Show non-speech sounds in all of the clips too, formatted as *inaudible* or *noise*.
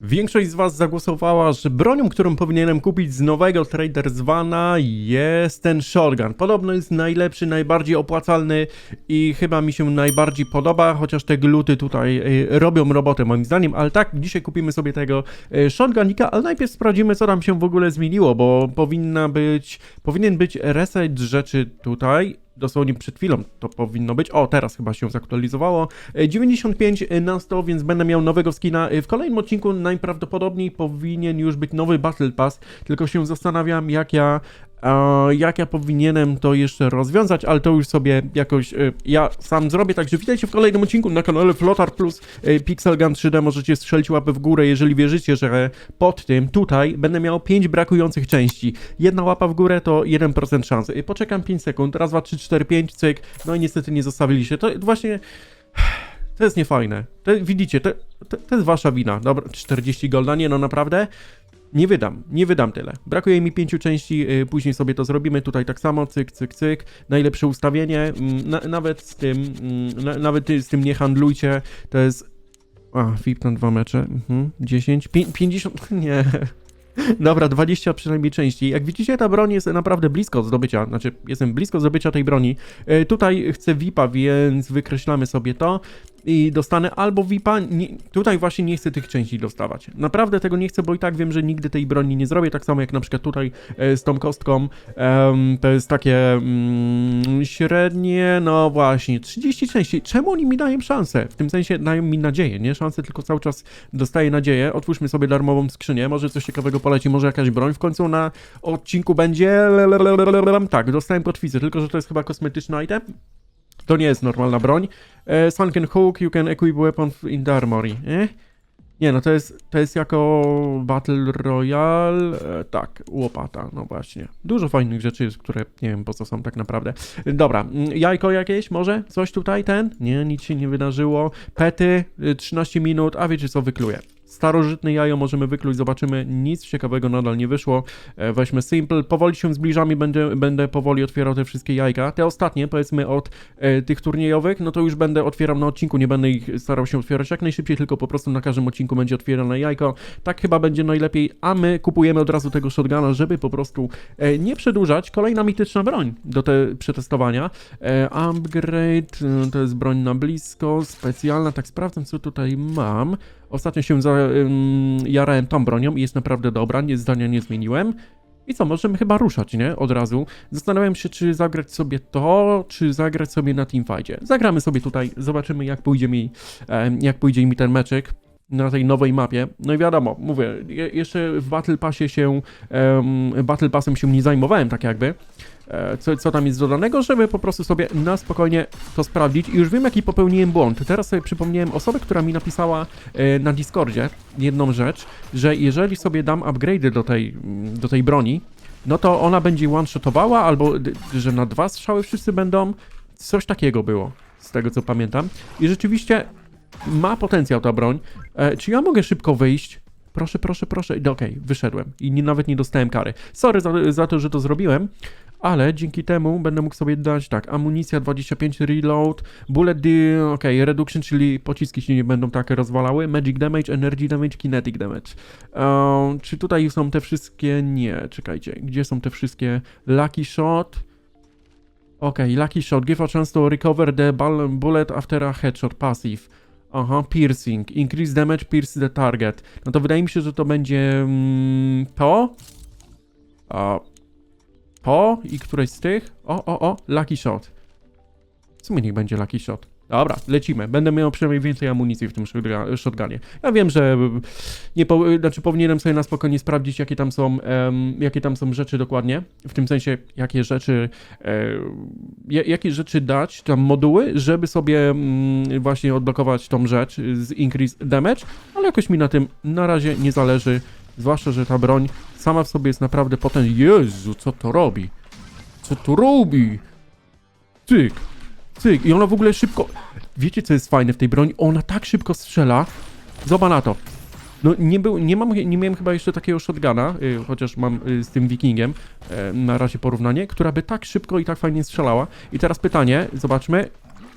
Większość z Was zagłosowała, że bronią, którą powinienem kupić z nowego Traders Vana jest ten shotgun. Podobno jest najlepszy, najbardziej opłacalny i chyba mi się najbardziej podoba, chociaż te gluty tutaj y, robią robotę moim zdaniem, ale tak, dzisiaj kupimy sobie tego y, shotgunika, ale najpierw sprawdzimy, co tam się w ogóle zmieniło, bo powinna być, powinien być reset rzeczy tutaj, dosłownie przed chwilą to powinno być. O, teraz chyba się zaktualizowało. E, 95 na 100, więc będę miał nowego skina. E, W kolejnym odcinku najprawdopodobniej powinien już być nowy Battle Pass, tylko się zastanawiam, jak ja jak ja powinienem to jeszcze rozwiązać, ale to już sobie jakoś e, ja sam zrobię. Także witajcie w kolejnym odcinku na kanale Flotar plus e, Pixel Gun 3D. Możecie strzelić łapę w górę, jeżeli wierzycie, że pod tym tutaj będę miał 5 brakujących części. Jedna łapa w górę to 1% szansy. E, Poczekam 5 sekund. Raz, dwa, trzy, cztery, pięć, cyk. No i niestety nie zostawiliście. To właśnie... To jest niefajne. To, widzicie, to, to, to jest wasza wina. Dobra, 40 golda, nie no naprawdę. Nie wydam, nie wydam tyle. Brakuje mi pięciu części, yy, później sobie to zrobimy. Tutaj tak samo, cyk, cyk, cyk. Najlepsze ustawienie. Mm, na, nawet z tym, mm, na, nawet z tym nie handlujcie. To jest. A, VIP na dwa mecze. Mhm, 10, pię- 50. Nie. Dobra, 20 przynajmniej części. Jak widzicie, ta broń jest naprawdę blisko zdobycia, znaczy jestem blisko zdobycia tej broni. E, tutaj chcę VIPa, więc wykreślamy sobie to i dostanę albo VIPa. Nie, tutaj właśnie nie chcę tych części dostawać. Naprawdę tego nie chcę, bo i tak wiem, że nigdy tej broni nie zrobię. Tak samo jak na przykład tutaj e, z tą kostką. Em, to jest takie mm, średnie, no właśnie, 30 części. Czemu oni mi dają szansę? W tym sensie dają mi nadzieję, nie szansę, tylko cały czas dostaję nadzieję. Otwórzmy sobie darmową skrzynię, może coś ciekawego poleci, może jakaś broń w końcu na odcinku będzie. Tak, dostałem kotwicę, tylko że to jest chyba kosmetyczny item. To nie jest normalna broń. E, Sunken Hook, you can equip weapon in the armory. Eh? Nie, no to jest, to jest jako Battle Royale. E, tak, łopata, no właśnie. Dużo fajnych rzeczy jest, które nie wiem po co są tak naprawdę. E, Dobra, mm, jajko jakieś może? Coś tutaj ten? Nie, nic się nie wydarzyło. Pety, y, 13 minut, a wiecie co, wykluję. Starożytne jajo możemy wykluć, zobaczymy. Nic ciekawego nadal nie wyszło. E, Weźmy Simple. Powoli się zbliżamy, będę, będę powoli otwierał te wszystkie jajka. Te ostatnie, powiedzmy od e, tych turniejowych, no to już będę otwierał na odcinku. Nie będę ich starał się otwierać jak najszybciej, tylko po prostu na każdym odcinku będzie otwierane jajko. Tak chyba będzie najlepiej, a my kupujemy od razu tego shotguna, żeby po prostu e, nie przedłużać. Kolejna mityczna broń do te przetestowania. E, upgrade, e, to jest broń na blisko, specjalna. Tak sprawdzam, co tutaj mam. Ostatnio się za, ym, jarałem tą bronią i jest naprawdę dobra, nie, zdania nie zmieniłem. I co, możemy chyba ruszać, nie? Od razu. Zastanawiam się, czy zagrać sobie to, czy zagrać sobie na teamfightie. Zagramy sobie tutaj, zobaczymy jak pójdzie mi, jak pójdzie mi ten meczek na tej nowej mapie. No i wiadomo, mówię, je, jeszcze w Battle Passie się, em, Battle Passem się nie zajmowałem tak jakby. E, Co, co tam jest dodanego, żeby po prostu sobie na spokojnie to sprawdzić. I już wiem, jaki popełniłem błąd. Teraz sobie przypomniałem osobę, która mi napisała e, na Discordzie jedną rzecz, że jeżeli sobie dam upgrade'y do tej, do tej broni, no to ona będzie one-shotowała, albo że na dwa strzały wszyscy będą. Coś takiego było, z tego co pamiętam. I rzeczywiście ma potencjał ta broń. E, czy ja mogę szybko wyjść? Proszę, proszę, proszę. Okej, wyszedłem i nie, nawet nie dostałem kary. Sorry za, za to, że to zrobiłem, ale dzięki temu będę mógł sobie dać tak, amunicja 25, reload, bullet, di- okej, reduction, czyli pociski się nie będą tak rozwalały, magic damage, energy damage, kinetic damage. Ehm, czy tutaj są te wszystkie? Nie, czekajcie, gdzie są te wszystkie? Lucky shot, Okej, lucky shot, give a chance to recover the bullet after a headshot, passive. Aha, piercing, increase damage, pierce the target. No to wydaje mi się, że to będzie mm, to. A, to i któreś z tych. O, o, o, lucky shot. W sumie niech będzie lucky shot. Dobra, lecimy. Będę miał przynajmniej więcej amunicji w tym shotgunie. Ja wiem, że mm, nie po, znaczy powinienem sobie na spokojnie sprawdzić, jakie tam są, em, jakie tam są rzeczy dokładnie. W tym sensie, jakie rzeczy, e, ja- jakie rzeczy dać, tam moduły, żeby sobie mm, właśnie odblokować tą rzecz z increase damage, ale jakoś mi na tym na razie nie zależy. Zwłaszcza, że ta broń sama w sobie jest naprawdę potężna. Jezu, co to robi? Co to robi? Cyk, cyk. I ona w ogóle szybko... Wiecie, co jest fajne w tej broni? Ona tak szybko strzela. Zobacz na to. No nie, był, nie, mam, nie miałem chyba jeszcze takiego shotguna, y, chociaż mam y, z tym wikingiem e, na razie porównanie, która by tak szybko i tak fajnie strzelała. I teraz pytanie, zobaczmy.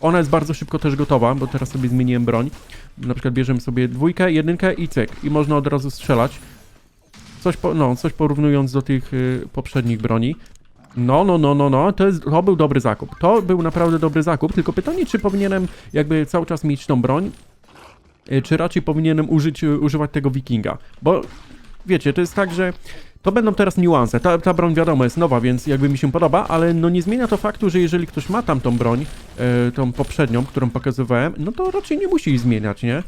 Ona jest bardzo szybko też gotowa, bo teraz sobie zmieniłem broń. Na przykład bierzemy sobie dwójkę, jedynkę i cyk. I można od razu strzelać. Coś, po, no, coś porównując do tych y, poprzednich broni. No, no, no, no, no, to, jest, to był dobry zakup. To był naprawdę dobry zakup, tylko pytanie, czy powinienem jakby cały czas mieć tą broń, y, czy raczej powinienem użyć, y, używać tego wikinga. Bo wiecie, to jest tak, że to będą teraz niuanse. Ta, ta broń wiadomo jest nowa, więc jakby mi się podoba, ale no nie zmienia to faktu, że jeżeli ktoś ma tam tą broń, e, tą poprzednią, którą pokazywałem, no to raczej nie musi jej zmieniać, nie?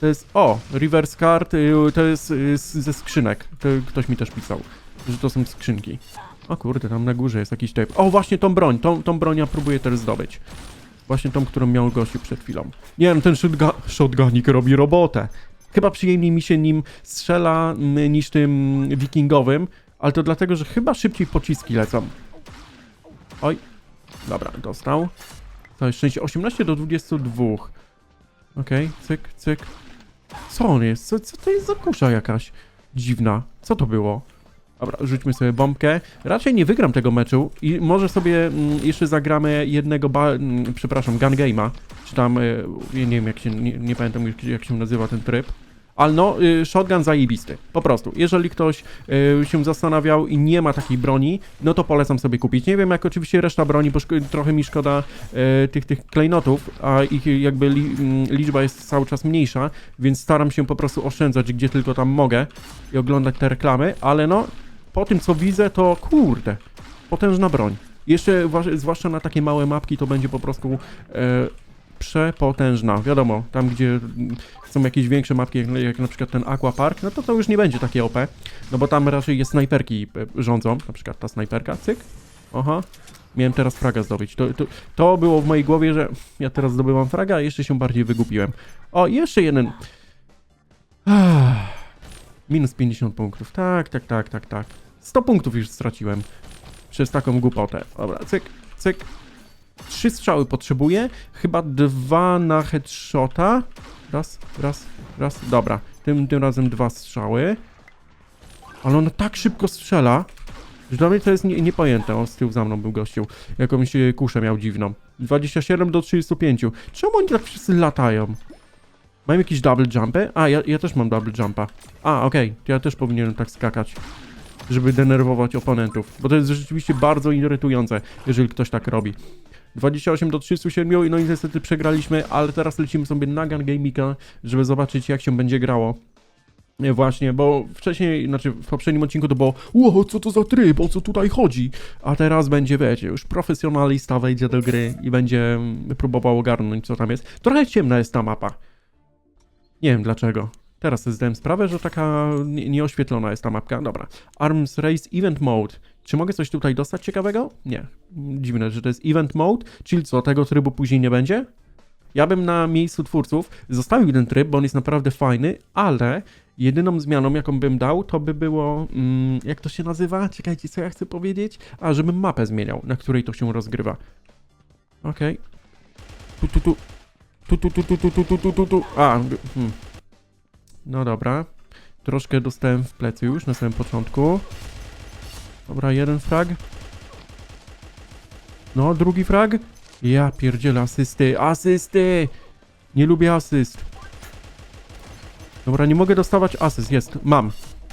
To jest, o, reverse card, y, to jest y, ze skrzynek. To ktoś mi też pisał, że to są skrzynki. O kurde, tam na górze jest jakiś tape. O, właśnie tą broń, tą, tą broń ja próbuję też zdobyć. Właśnie tą, którą miał gościu przed chwilą. Nie wiem, ten shotga shotgunik robi robotę. Chyba przyjemniej mi się nim strzela niż tym wikingowym, ale to dlatego, że chyba szybciej pociski lecą. Oj, dobra, dostał. To jest szczęście 18 do 22. Okej, cyk, cyk. Co on jest? Co, co to jest za jakaś dziwna? Co to było? Dobra, rzućmy sobie bombkę. Raczej nie wygram tego meczu i może sobie mm, jeszcze zagramy jednego, ba- mm, przepraszam, gun game'a. Czy tam, y, nie wiem jak się, nie, nie pamiętam jak, jak się nazywa ten tryb. Ale no, y, shotgun zajebisty. Po prostu. Jeżeli ktoś y, się zastanawiał i nie ma takiej broni, no to polecam sobie kupić. Nie wiem jak oczywiście reszta broni, bo trochę mi szkoda y, tych, tych klejnotów, a ich jakby li, mm, liczba jest cały czas mniejsza, więc staram się po prostu oszczędzać gdzie tylko tam mogę i oglądać te reklamy, ale no, po tym co widzę, to kurde, potężna broń. Jeszcze zwłaszcza na takie małe mapki to będzie po prostu e, przepotężna. Wiadomo, tam gdzie są jakieś większe mapki, jak, na przykład ten Aqua Park, no to to już nie będzie takie OP, no bo tam raczej jest snajperki e, rządzą, na przykład ta snajperka, cyk, aha, miałem teraz fraga zdobyć. To, to, to było w mojej głowie, że ja teraz zdobywam fraga, a jeszcze się bardziej wygupiłem. O, jeszcze jeden. Ah. Minus 50 punktów. Tak, tak, tak, tak, tak. 100 punktów już straciłem. Przez taką głupotę. Dobra, cyk, cyk. Trzy strzały potrzebuję. Chyba dwa na headshota. Raz, raz, raz. Dobra. Tym, tym razem dwa strzały. Ale on tak szybko strzela, że dla mnie to jest nie, niepojęte. O, z tyłu za mną był gościu. Jakąś e, kuszę miał dziwną. 27 do 35. Czemu oni tak wszyscy latają? Mam jakiś double jumpy? A, ja, ja też mam double jumpa. A, okej, to ja też powinienem tak skakać, żeby denerwować oponentów, bo to jest rzeczywiście bardzo irytujące, jeżeli ktoś tak robi. 28 do 37 no i niestety przegraliśmy, ale teraz lecimy sobie na Gun Gamika, żeby zobaczyć jak się będzie grało. Nie, Właśnie, bo wcześniej, znaczy w poprzednim odcinku to było Ło, co to za tryb, o co tutaj chodzi? A teraz będzie, wiecie, już profesjonalista wejdzie do gry i będzie próbował ogarnąć co tam jest. Trochę ciemna jest ta mapa. Nie wiem dlaczego. Teraz sobie zdałem sprawę, że taka nie- nieoświetlona jest ta mapka. Dobra. Arms Race Event Mode. Czy mogę coś tutaj dostać ciekawego? Nie. Dziwne, że to jest Event Mode, czyli co, tego trybu później nie będzie? Ja bym na miejscu twórców zostawił ten tryb, bo on jest naprawdę fajny, ale jedyną zmianą, jaką bym dał, to by było. Mm, jak to się nazywa? Czekajcie, co ja chcę powiedzieć? A, żebym mapę zmieniał, na której to się rozgrywa. Okej. Tu, tu, tu. Tu, tu, tu, tu, tu, tu, tu, tu, tu, tu. A, hmm. No dobra. Troszkę dostałem w plecy już na samym początku. Dobra, jeden frag. No, drugi frag. Ja pierdzielę asysty, asysty! Nie lubię asyst. Dobra, nie mogę dostawać asyst, jest, mam.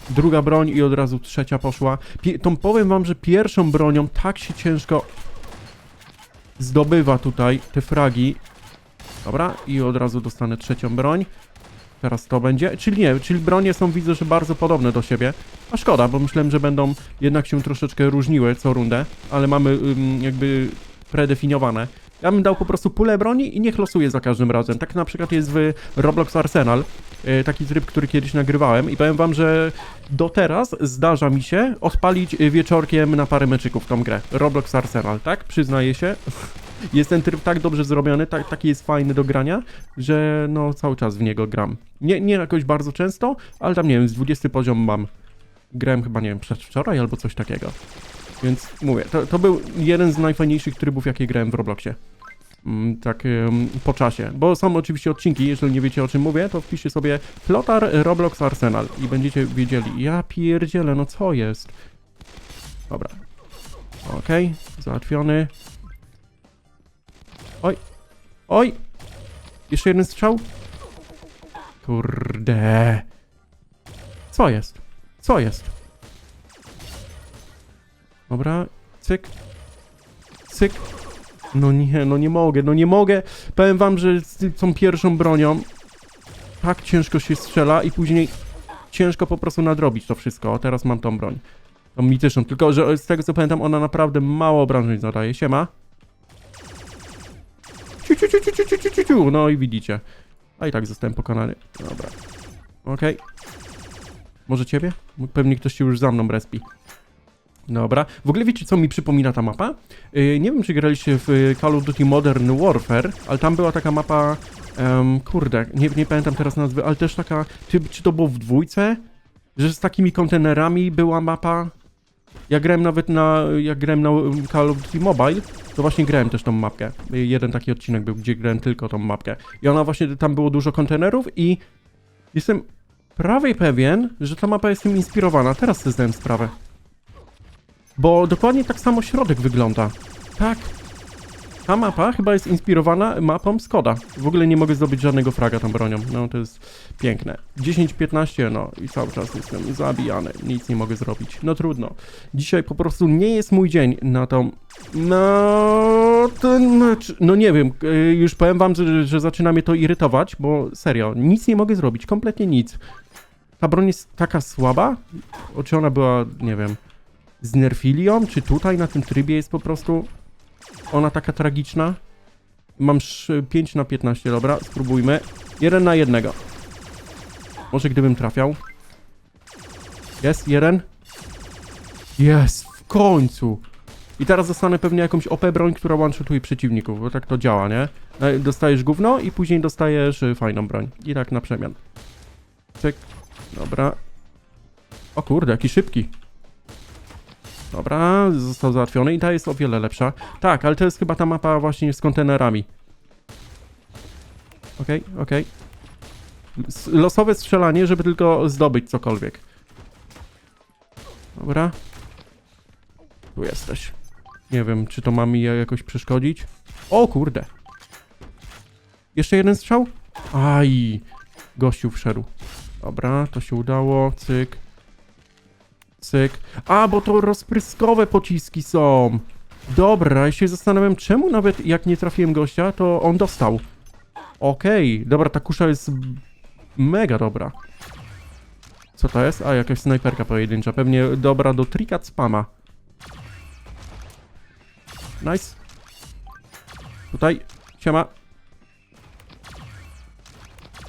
Druga broń i od razu trzecia poszła. Pie tą powiem wam, że pierwszą bronią tak się ciężko zdobywa tutaj te fragi. Dobra, i od razu dostanę trzecią broń. Teraz to będzie. Czyli nie, czyli bronie są widzę, że bardzo podobne do siebie. A szkoda, bo myślałem, że będą jednak się troszeczkę różniły co rundę, ale mamy ym, jakby predefiniowane. Ja bym dał po prostu pulę broni i niech losuje za każdym razem. Tak na przykład jest w Roblox Arsenal, taki tryb, który kiedyś nagrywałem i powiem wam, że do teraz zdarza mi się odpalić y, wieczorkiem na parę meczyków tą grę. Roblox Arsenal, tak? Przyznaję się. *laughs* Jest ten tryb tak dobrze zrobiony, tak, taki jest fajny do grania, że no cały czas w niego gram. Nie, nie jakoś bardzo często, ale tam nie wiem, z 20 poziom mam. Grałem chyba, nie wiem, przedwczoraj albo coś takiego. Więc mówię, to, to był jeden z najfajniejszych trybów, jakie grałem w Robloxie. Mm, tak po czasie. Bo są oczywiście odcinki, jeżeli nie wiecie o czym mówię, to wpiszcie sobie Flotar Roblox Arsenal i będziecie wiedzieli. Ja pierdzielę, no co jest? Dobra. Okej, załatwiony. Oj, Oj! Jeszcze jeden strzał? Kurde. Co jest? Co jest? Dobra, cyk. Cyk. No nie, no nie mogę, no nie mogę. Powiem wam, że z tą pierwszą bronią tak ciężko się strzela i później ciężko po prostu nadrobić to wszystko. Teraz mam tą broń. Tą mityczną, tylko że z tego co pamiętam, ona naprawdę mało obrażeń zadaje. Siema. Ciu, ciu, ciu, ciu, ciu, ciu, ciu, ciu. No i widzicie. A i tak zostałem pokonany. Dobra. Okej. Okay. Może ciebie? Pewnie ktoś ci już za mną respi. Dobra. W ogóle wiecie, co mi przypomina ta mapa? Yy, nie wiem, czy graliście w y, Call of Duty Modern Warfare, ale tam była taka mapa... em, kurde, nie, nie pamiętam teraz nazwy, ale też taka... Czy, czy to było w dwójce? Że z takimi kontenerami była mapa... Ja grałem nawet na... Jak grałem na um, Call of Duty Mobile, to właśnie grałem też tą mapkę. Y, Jeden taki odcinek był, gdzie grałem tylko tą mapkę. I ona właśnie... Tam było dużo kontenerów i... Jestem prawie pewien, że ta mapa jest tym inspirowana. Teraz sobie zdałem sprawę. Bo dokładnie tak samo środek wygląda. Tak. Ta mapa chyba jest inspirowana mapą Skoda. W ogóle nie mogę zdobyć żadnego fraga tą bronią. No to jest piękne. 10-15, no i cały czas jestem zabijany. Nic nie mogę zrobić. No trudno. Dzisiaj po prostu nie jest mój dzień na tą... No... ten mecz. No nie wiem, y, już powiem wam, że, że zaczyna mnie to irytować, bo serio, nic nie mogę zrobić. Kompletnie nic. Ta broń jest taka słaba? O, czy ona była, nie wiem z Nerfilią, czy tutaj na tym trybie jest po prostu ona taka tragiczna? Mam sz- 5 na 15, dobra, spróbujmy. Jeden na jednego. Może gdybym trafiał. Jest, jeden. Jest, w końcu. I teraz dostanę pewnie jakąś OP broń, która one-shotuje przeciwników, bo tak to działa, nie? E, Dostajesz gówno i później dostajesz y, fajną broń. I tak na przemian. Cyk. Dobra. O kurde, jaki szybki. Dobra, został załatwiony i ta jest o wiele lepsza. Tak, ale to jest chyba ta mapa właśnie z kontenerami. Okej, okej. S- Losowe strzelanie, żeby tylko zdobyć cokolwiek. Dobra. Tu jesteś. Nie wiem, czy to ma mi jakoś przeszkodzić. O kurde. Jeszcze jeden strzał? Aj. Gościu wszedł. Dobra, to się udało. Cyk. Cyk. A, bo to rozpryskowe pociski są. Dobra, ja się zastanawiam, czemu nawet jak nie trafiłem gościa, to on dostał. Okej, dobra, ta kusza jest mega dobra. Co to jest? A, jakaś snajperka pojedyncza. Pewnie dobra do trikat spama. Nice. Tutaj, siema.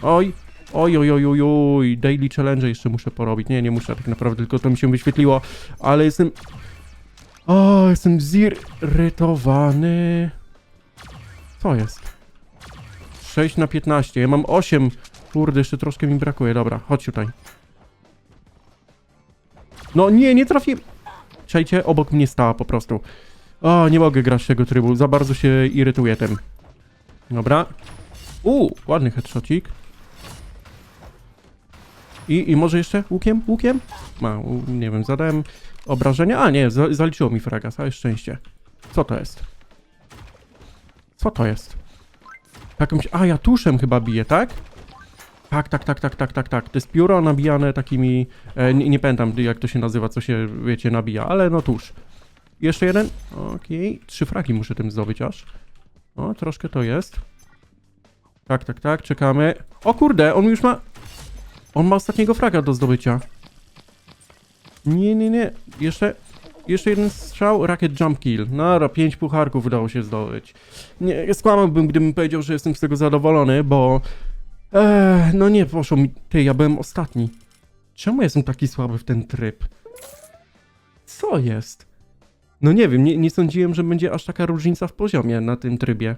Oj, Oj, oj, oj, oj, oj, daily challenge jeszcze muszę porobić. Nie, nie muszę tak naprawdę, tylko to mi się wyświetliło, ale jestem... O, jestem zirytowany. Co jest? 6 na 15, ja mam 8. Kurde, jeszcze troszkę mi brakuje, dobra, chodź tutaj. No nie, nie trafiłem. Czajcie, obok mnie stała po prostu. O, nie mogę grać tego trybu, za bardzo się irytuję tym. Dobra. U, ładny headshotcik. I, I może jeszcze łukiem? Łukiem? Ma, nie wiem, zadałem obrażenia. A nie, za, zaliczyło mi fraga, całe szczęście. Co to jest? Co to jest? Jakąś. A, ja tuszem chyba biję, tak? Tak, tak, tak, tak, tak, tak, tak. To jest pióro nabijane takimi. E, nie, nie pamiętam jak to się nazywa, co się, wiecie, nabija, ale no tusz. Jeszcze jeden? Okej. Trzy fragi muszę tym zdobyć aż. O, troszkę to jest. Tak, tak, tak, czekamy. O kurde, on już ma. On ma ostatniego fraga do zdobycia. Nie, nie, nie. Jeszcze, jeszcze jeden strzał, rakiet jump kill. Nara, pięć pucharków udało się zdobyć. Nie, skłamałbym, gdybym powiedział, że jestem z tego zadowolony, bo... Eee, no nie, poszło mi... Ty, ja byłem ostatni. Czemu jestem taki słaby w ten tryb? Co jest? No nie wiem, nie, nie sądziłem, że będzie aż taka różnica w poziomie na tym trybie.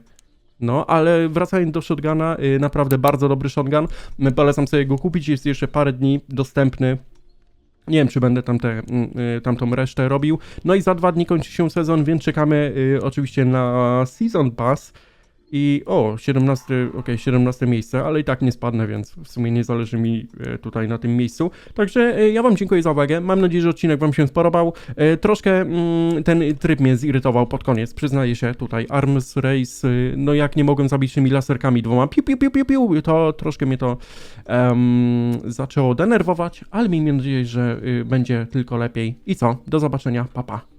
No, ale wracając do shotguna, y, naprawdę bardzo dobry shotgun. Y, Polecam sobie go kupić, jest jeszcze parę dni dostępny. Nie wiem, czy będę tam te, mm, y, tamtą resztę robił. No i za dwa dni kończy się sezon, więc czekamy y, oczywiście na Season Pass. I o, 17, okej, 17 miejsce, ale i tak nie spadnę, więc w sumie nie zależy mi e, tutaj na tym miejscu. Także e, ja Wam dziękuję za uwagę. Mam nadzieję, że odcinek Wam się spodobał. E, troszkę mm, ten tryb mnie zirytował pod koniec, przyznaję się tutaj. Arms Race, y, no jak nie mogłem zabić tymi laserkami dwoma, piu, piu, piu, piu, piu, to troszkę mnie to em, zaczęło denerwować, ale miejmy nadzieję, że y, będzie tylko lepiej. I co? Do zobaczenia, papa. Pa.